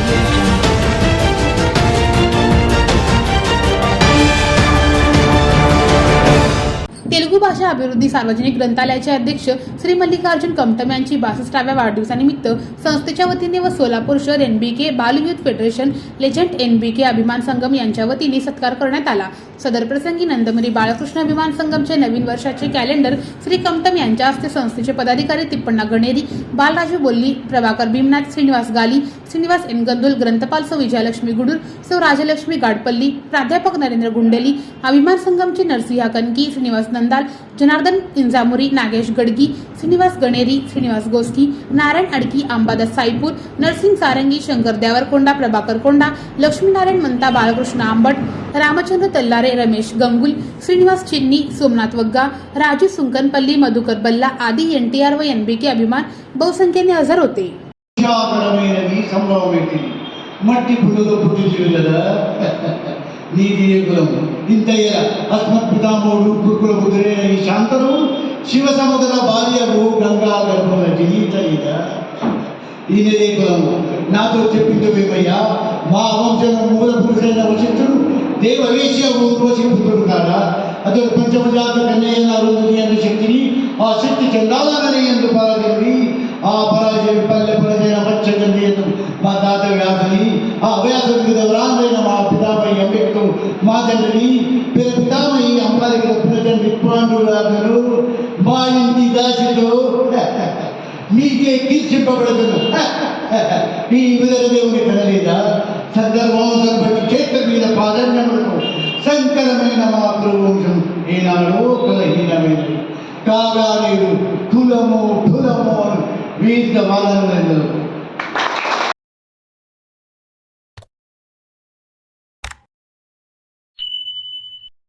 audio Telugu भाषा अभिवृद्धी सार्वजनिक ग्रंथालयाचे अध्यक्ष श्री मल्लिकार्जुन कमटम यांची बासष्टाव्या वाढदिवसानिमित्त संस्थेच्या वतीने व सोलापूर शहर एन बी के बालयुथ फेडरेशन लेजंड के अभिमान संगम यांच्या वतीने सत्कार करण्यात आला. सदर प्रसंगी नंदमुरी बाळकृष्ण अभिमान संगमचे नवीन वर्षाचे कॅलेंडर श्री कमटम यांच्या हस्ते संस्थेचे पदाधिकारी तिप्पण्णा गणेरी बालराजू बोल्ली प्रभाकर भीमनाथ श्रीनिवास गाली श्रीनिवास एनगंदुल ग्रंथपाल सौ विजयलक्ष्मी गुडूर सौ राजलक्ष्मी गाडपल्ली प्राध्यापक नरेंद्र गुंडेली अभिमान संगमचे नरसिंहा कनकी श्रीनिवास नंदाल जनार्दन इंजामुरी नागेश गडगी श्रीनिवास गणेरी श्रीनिवास गोस्की नारायण अडकी अंबादास साईपूर नरसिंग सारंगी शंकर देवरकोंडा प्रभाकर कोंडा लक्ष्मीनारायण मंता बाळकृष्ण आंबट रामचंद्र तल्लारे रमेश गंगुल श्रीनिवास चिन्नी सोमनाथ वग्गा राजू सुंकनपल्ली मधुकर बल्ला आदी एनटीआर व एनबीके अभिमान बहुसंख्येने हजर होते విశాఖడమైనది సంభవమైంది మట్టి పుట్టుతో పుట్టి జీవితద నీతి కులము ఇంతయ్య అస్మత్ పితామహుడు కురుకుల ಅಂಟರು ಶಿವಸಮುದ್ರ ಬಾಲ್ಯವು ಗಂಗಾ ಗರ್ಭನ ಈತ ఈత. ఈయనదే కులం నాతో చెప్పింది మేమయ్య మా వంశం మూల పురుషుడైన వశిష్ఠుడు దేవ వేసి రోజు పుత్రుడు కాదా అతడు పంచమజాత కన్నయ్యన్న అరుంధతి అనే శక్తిని ఆ శక్తి చెందాలని ఎందుకు పరాజయండి ఆ పరాజయం పల్లె పరాజయం వచ్చండి ఎందు మా తాత వ్యాధిని ఆ వ్యాధుడికి దౌరాందైన మా పితామయ్య అంబేద్కర్ మా తండ్రిని పితామయ్య చెప్పినటువంటి విద్వాంసులాగను మా ఇంటి దాసిలో మీకే కీర్తింపబడదును. ఈ విధంగా దేవుని కలలేదా సందర్భాంశం బట్టి చేతుల మీద ప్రాధాన్యములకు సంకరమైన మా ప్రభువంశం ఏనాడో కలహీనమైనది కాగా నేను కులము కులము అని వీధ